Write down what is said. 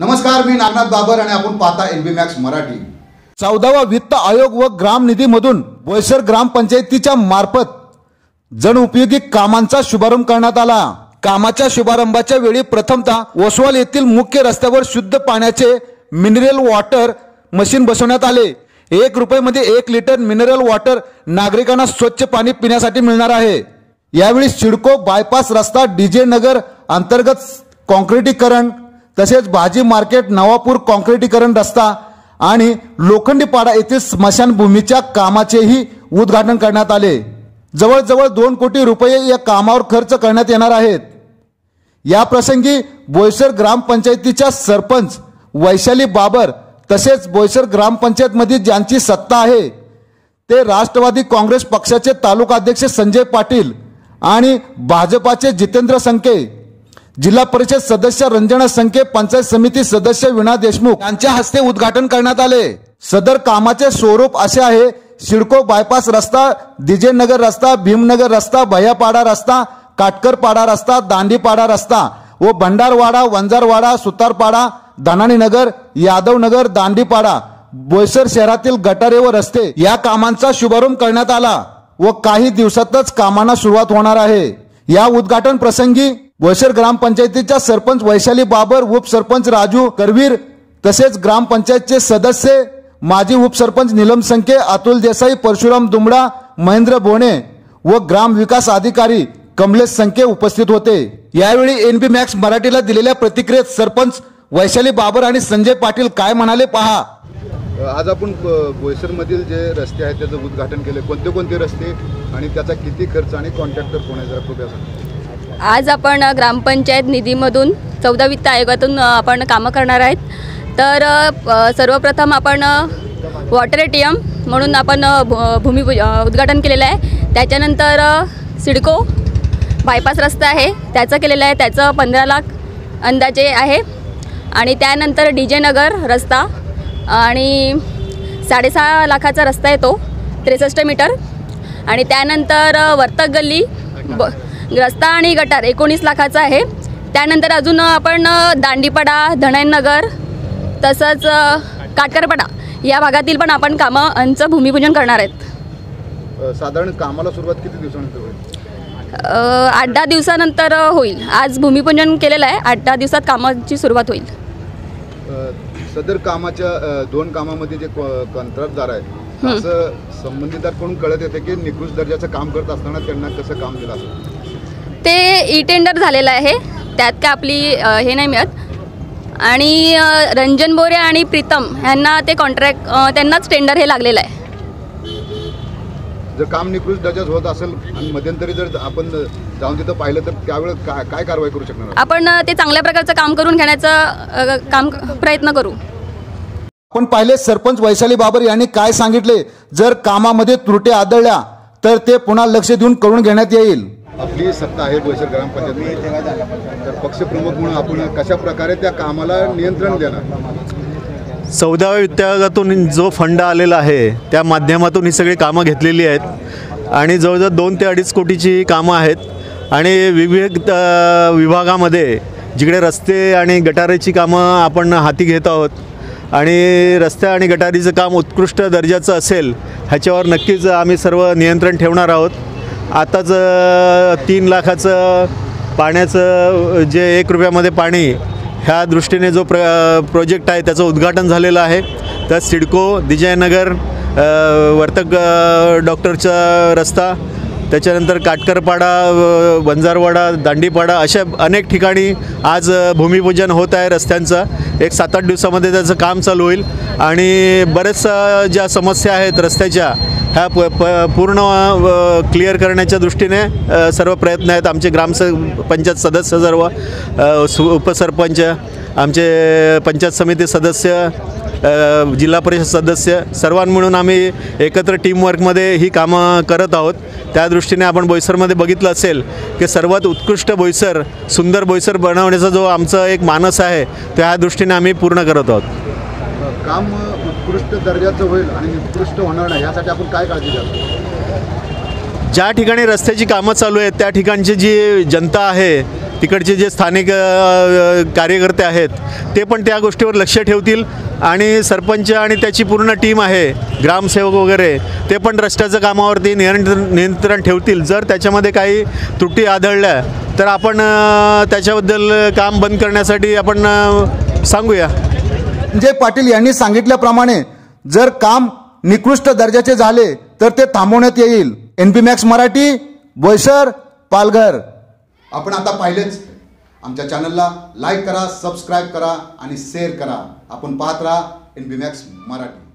नमस्कार मी नागनाथ बाबर आणि आपण पाहता एलबी मॅक्स मराठी. चौदावा वित्त आयोग व ग्राम निधीमधून बोईसर ग्रामपंचायतीच्या मार्फत जनउपयोगी कामांचा शुभारंभ करण्यात आला. कामाच्या शुभारंभाच्या वेळी प्रथमतः ओसवाल येथील मुख्य रस्त्यावर शुद्ध पाण्याचे मिनरल वॉटर मशीन बसवण्यात आले. एक रुपयामध्ये एक लिटर मिनरल वॉटर नागरिकांना स्वच्छ पाणी पिण्यासाठी मिळणार आहे. यावेळी सिडको बायपास रस्ता डीजे नगर अंतर्गत कॉन्क्रिटीकरण तसेच भाजी मार्केट नवापूर कॉन्क्रिटीकरण रस्ता आणि लोखंडीपाडा येथील स्मशानभूमीच्या कामाचेही उद्घाटन करण्यात आले. जवळजवळ दोन कोटी रुपये या कामावर खर्च करण्यात येणार आहेत. या प्रसंगी बोईसर ग्रामपंचायतीच्या सरपंच वैशाली बाबर तसेच बोईसर ग्रामपंचायतमध्ये ज्यांची सत्ता आहे ते राष्ट्रवादी काँग्रेस पक्षाचे तालुका अध्यक्ष संजय पाटील आणि भाजपाचे जितेंद्र संके जिल्हा परिषद सदस्य रंजना संके पंचायत समिती सदस्य विना देशमुख यांच्या हस्ते उद्घाटन करण्यात आले. सदर कामाचे स्वरूप असे आहे सिडको बायपास रस्ता दिजेनगर रस्ता भीमनगर रस्ता भैयापाडा रस्ता काटकरपाडा रस्ता दांडीपाडा रस्ता व भंडारवाडा वंजारवाडा सुतारपाडा धनानी नगर यादव नगर दांडीपाडा बोईसर शहरातील गटारे व रस्ते या कामांचा शुभारंभ करण्यात आला व काही दिवसातच कामांना सुरुवात होणार आहे. या उद्घाटन प्रसंगी बोईसर ग्रामपंचायतीच्या सरपंच वैशाली बाबर उपसरपंच राजू करवीर तसेच ग्रामपंचायतचे सदस्य माजी उपसरपंच निलम संके अतुल देसाई परशुराम दुमडा महेंद्र बोणे व ग्राम विकास अधिकारी कमलेश संके उपस्थित होते. यावेळी एनबी मॅक्स मराठीला दिलेल्या प्रतिक्रियेत सरपंच वैशाली बाबर आणि संजय पाटील काय म्हणाले पहा. आज आपण बोईसरमधील जे रस्ते आहेत त्याचं उद्घाटन केले. कोणते कोणते रस्ते आणि त्याचा किती खर्च आणि कॉन्ट्रॅक्टर कोण आहे जरा कृपया सांगा. आज आपण ग्रामपंचायत निधीमधून चौदा वित्त आयोगातून आपण कामं करणार आहेत. तर सर्वप्रथम आपण वॉटर ए टी एम म्हणून आपण अ, भूमी उद्घाटन केलेलं आहे. त्याच्यानंतर सिडको बायपास रस्ता आहे. त्याचं केलेलं आहे. त्याचं पंधरा लाख अंदाजे आहे. आणि त्यानंतर डी जे नगर रस्ता आणि साडेसहा लाखाचा रस्ता येतो त्रेसष्ट मीटर. आणि त्यानंतर वर्तक गल्ली ब रस्ता आणि गटार एकोणीस लाखाचा आहे. त्यानंतर अजून आपण दांडीपाडा धनयनगर तसंच काटकरपाडा या भागातील पण आपण कामांचं भूमिपूजन करणार आहेत. साधारण कामाला सुरुवात किती दिवसानंतर होईल? आठ दहा दिवसानंतर होईल. आज भूमिपूजन केलेलं आहे आठ दहा दिवसात कामाची सुरुवात होईल. सदर कामाच्या दोन कामामध्ये जे कंत्राटदार आहेत असं संबंधितांकडून कळत येते की निकृष्ट दर्जाचं काम करत असताना त्यांना कसं काम दिलं असं ते ई टेंडर झालेलं आहे. त्यात काय आपली हे नाही मिळत. आणि रंजन बोरे आणि प्रीतम ह्यांना ते कॉन्ट्रॅक्ट त्यांनाच टेंडर हे लागलेलं आहे. जर काम निकृष्ट दर्जाच होत असेल आणि मध्यंतरी जर आपण जाऊन तिथं पाहिलं तर त्यावेळेस काय काय कारवाई करू शकणार? आपण ते चांगल्या प्रकारचं काम करून घेण्याचा काम प्रयत्न करू. आपण पाहिले सरपंच वैशाली बाबर यांनी काय सांगितले? जर कामामध्ये त्रुटी आढळल्या तर ते पुन्हा लक्ष देऊन करून घेण्यात येईल. आपली सत्ता आहे बोईसर ग्रामपंचायत तर पक्षप्रमुख म्हणून आपण कशा प्रकारे त्या कामाला नियंत्रण देणार? चौदाव्या वित्त जो फंड आलेला आहे त्या माध्यमातून ही सगळी कामं घेतलेली आहेत. आणि जवळजवळ दोन ते अडीच कोटीची कामं आहेत. आणि विविध विभागामध्ये जिकडे रस्ते आणि गटारेची कामं आपण हाती घेत आहोत आणि रस्त्या आणि गटारीचं काम उत्कृष्ट दर्जाचं असेल ह्याच्यावर नक्कीच आम्ही सर्व नियंत्रण ठेवणार आहोत. आताच तीन लाखाचं पाण्याचं जे एक रुपयामध्ये पाणी ह्या दृष्टीने जो प्र प्रोजेक्ट आहे त्याचं उद्घाटन झालेलं आहे. त्यात सिडको दिजयनगर वर्तक डॉक्टरचा रस्ता त्याच्यानंतर काटकरपाडा बंजारवाडा दांडीपाडा अशा अनेक ठिकाणी आज भूमिपूजन होत आहे रस्त्यांचं. एक सात आठ दिवसामध्ये त्याचं काम चालू होईल. आणि बऱ्याचशा ज्या समस्या आहेत रस्त्याच्या ह्या प प पूर्ण क्लिअर करण्याच्या दृष्टीने सर्व प्रयत्न आहेत. आमचे ग्रामस पंचायत सदस्य सर्व सु उपसरपंच आमचे पंचायत समिती सदस्य जिल्हा परिषद सदस्य सर्वां मिळून आम्ही एकत्र टीमवर्कमध्ये ही कामं करत आहोत. त्या दृष्टीने आपण बोईसरमध्ये बघितलं असेल की सर्वात उत्कृष्ट बोईसर सुंदर बोईसर बनवण्याचा जो आमचा एक मानस आहे त्या दृष्टीने आम्ही पूर्ण करत आहोत. काम उत्कृष्ट दर्जाचं होईल आणि उत्कृष्ट होणार नाही यासाठी आपण काय काळजी घ्याल ज्या ठिकाणी रस्त्याची कामं चालू आहेत त्या ठिकाणची जी जनता आहे तिकडचे जे स्थानिक कार्यकर्ते आहेत ते पण त्या गोष्टीवर लक्ष ठेवतील आणि सरपंच आणि त्याची पूर्ण टीम आहे ग्रामसेवक वगैरे ते पण रस्त्याचं कामावरती नियंत्रण नियंत्रण ठेवतील. जर त्याच्यामध्ये काही त्रुटी आढळल्या तर आपण त्याच्याबद्दल काम बंद करण्यासाठी आपण सांगूया. संजय पाटील यांनी सांगितल्याप्रमाणे जर काम निकृष्ट दर्जाचे झाले तर ते थांबवण्यात येईल. N P max Marathi Boisar Palghar. आपण आता पाहिलेच. आमच्या चॅनलला लाईक करा सबस्क्राईब करा आणि शेअर करा. आपण पाहत राहा एन बी मॅक्स मराठी.